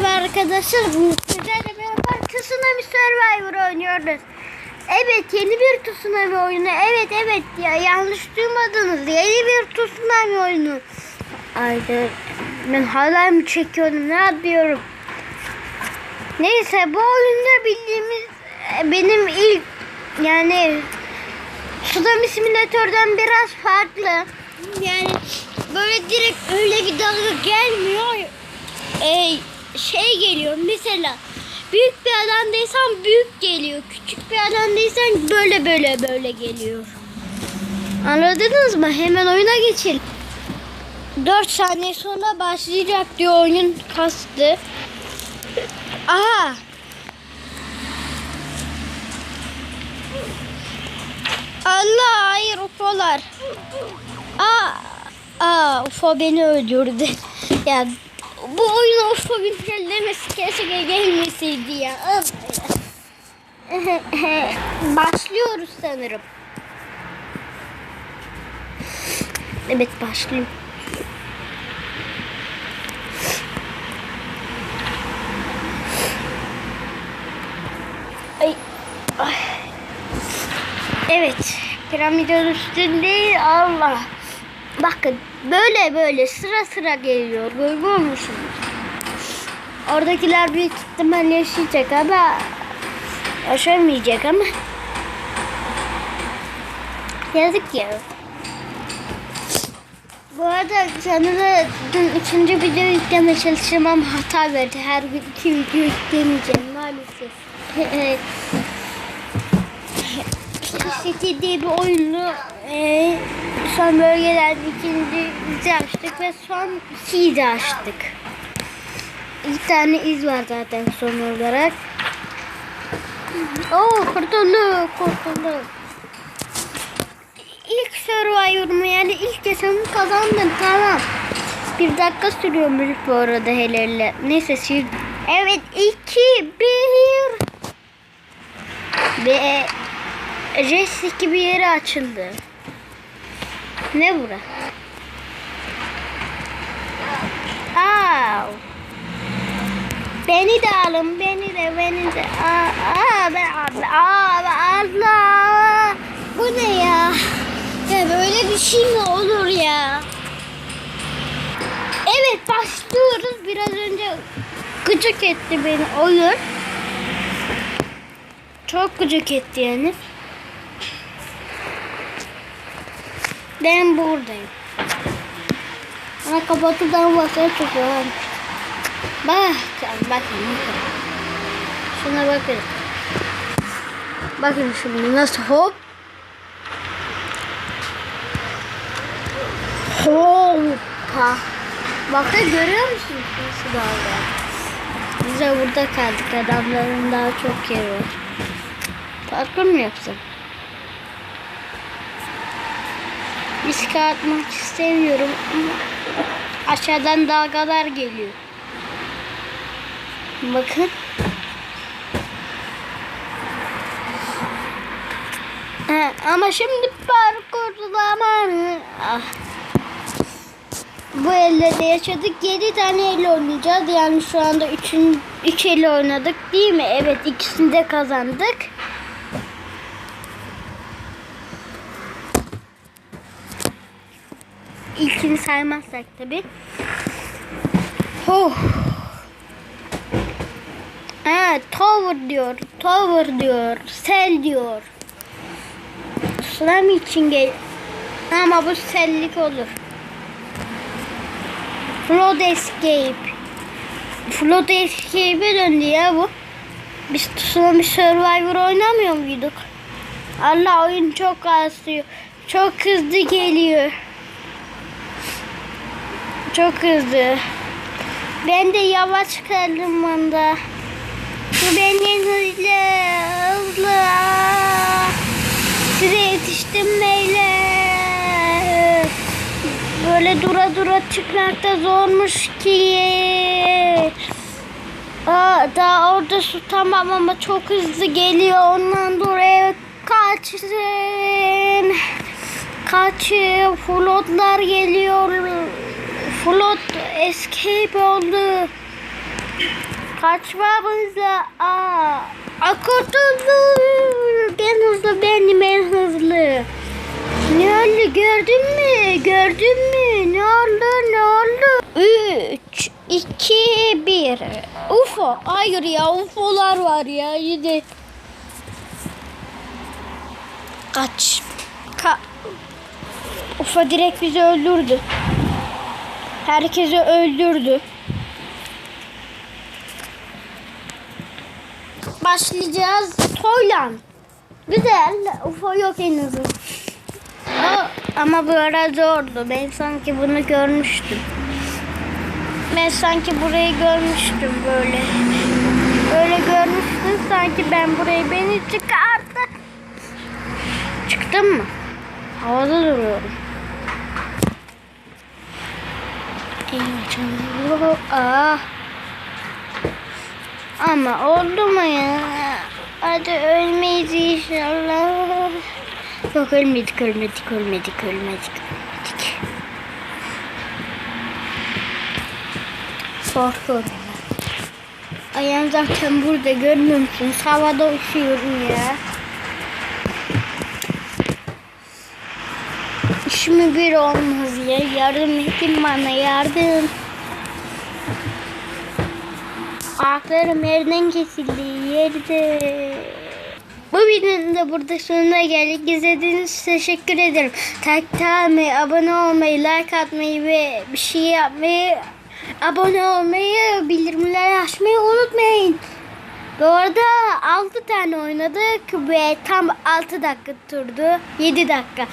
Merhaba arkadaşlar. Sizlerle beraber Tsunami Survivor oynuyoruz. Evet yeni bir Tsunami oyunu. Evet evet ya yanlış duymadınız. Yeni bir Tsunami oyunu. Ayda ben hala mı çekiyorum ne yapıyorum? Neyse bu oyunda bildiğimiz benim ilk yani Tsunami Simülatör'den biraz farklı. Yani böyle direkt öyle bir dalga gelmiyor. Ee, şey geliyor mesela büyük bir adamdaysan büyük geliyor. Küçük bir adamdaysan böyle böyle böyle geliyor. Anladınız mı? Hemen oyuna geçelim. 4 saniye sonra başlayacak diyor oyun kastı. Aha. Allah hayır UFO'lar. Aa, aa UFO beni öldürdü. ya bu oyuna UFO güncellemesi keşke gelmeseydi ya. Başlıyoruz sanırım. Evet başlıyor. Ay. Ay. Evet. Piramidin üstünde Allah. Bakın böyle böyle sıra sıra geliyor. Görüyor musunuz? Oradakiler büyük ihtimal yaşayacak ama yaşamayacak ama yazık ya. Bu arada sanırım dün üçüncü video yükleme çalışacağım ama hata verdi. Her gün iki video yüklemeyeceğim maalesef. City diye bir oyunu e, son bölgelerde ikinci açtık ve son iki izi açtık. İki tane iz var zaten son olarak. Oo kurtulduk kurtulduk. İlk Survivor'ımı yani ilk yaşamı kazandım tamam. Bir dakika sürüyormuş bu arada helal. Neyse sür. Evet iki bir. Ve Res gibi yeri açıldı. Ne bura? Aa. Beni de alın, beni de, beni de. Aa, aa, ben, aa, Allah. Bu ne ya? Ya böyle bir şey mi olur ya? Evet başlıyoruz. Biraz önce gıcık etti beni oyun. Çok gıcık etti yani. Ben buradayım. Ana kapatıdan bakıyor. Bak, bakın, bakın. Şuna bakın. Bakın şimdi nasıl hop. Hoppa. Bakın görüyor musunuz nasıl dalga? Biz de burada kaldık. Adamların daha çok yeri var. Parkur mu yapsam? Riske atmak istemiyorum. Aşağıdan dalgalar geliyor. Bakın. Ha, ama şimdi parkur zamanı. Ah. Bu elde de yaşadık. 7 tane elle oynayacağız. Yani şu anda 3 3 elle oynadık değil mi? Evet ikisini de kazandık. İlkini saymazsak tabi. Oh. Ha, tower diyor. Tower diyor. Sel diyor. Tsunami için gel. Ama bu sellik olur. Flood Escape. Flood Escape'e döndü ya bu. Biz Tsunami Survivor oynamıyor muyduk? Allah oyun çok kasıyor. Çok hızlı geliyor. Çok hızlı. Ben de yavaş kaldım bunda. Bu benim hızlı. Hızlı. Size yetiştim beyler. Böyle dura dura çıkmak da zormuş ki. Aa, daha orada su tamam ama çok hızlı geliyor. Ondan dolayı kaçın. Kaçın. Flotlar geliyor. Flot escape oldu. Kaçmamızla aa, aa kurtuldu. En hızlı benim en hızlı. Ne oldu gördün mü? Gördün mü? Ne oldu? Ne oldu? 3, 2, 1. UFO. Hayır ya UFO'lar var ya. Yine. Kaç. Ka UFO direkt bizi öldürdü. Herkesi öldürdü. Başlayacağız. Toylan. Güzel. UFO yok en azından. Aa, ama bu ara zordu. Ben sanki bunu görmüştüm. Ben sanki burayı görmüştüm böyle. Böyle görmüştüm sanki ben burayı beni çıkardı. Çıktım mı? Havada duruyorum. Ama oldu mu ya? Hadi ölmeyiz inşallah. Yok ölmedik, ölmedik, ölmedik, ölmedik, ölmedik. Korkuyorum. Ayağım zaten burada görmüyor musunuz? Havada uçuyorum ya. İşimi bir olmaz ya. Yardım edin bana yardım. Ayaklarım yerden kesildi yerde. Bu videonun da burada sonuna geldik. İzlediğiniz için teşekkür ederim. Takip etmeyi, abone olmayı, like atmayı ve bir şey yapmayı, abone olmayı, bildirimleri açmayı unutmayın. Bu arada 6 tane oynadık ve tam 6 dakika turdu. 7 dakika.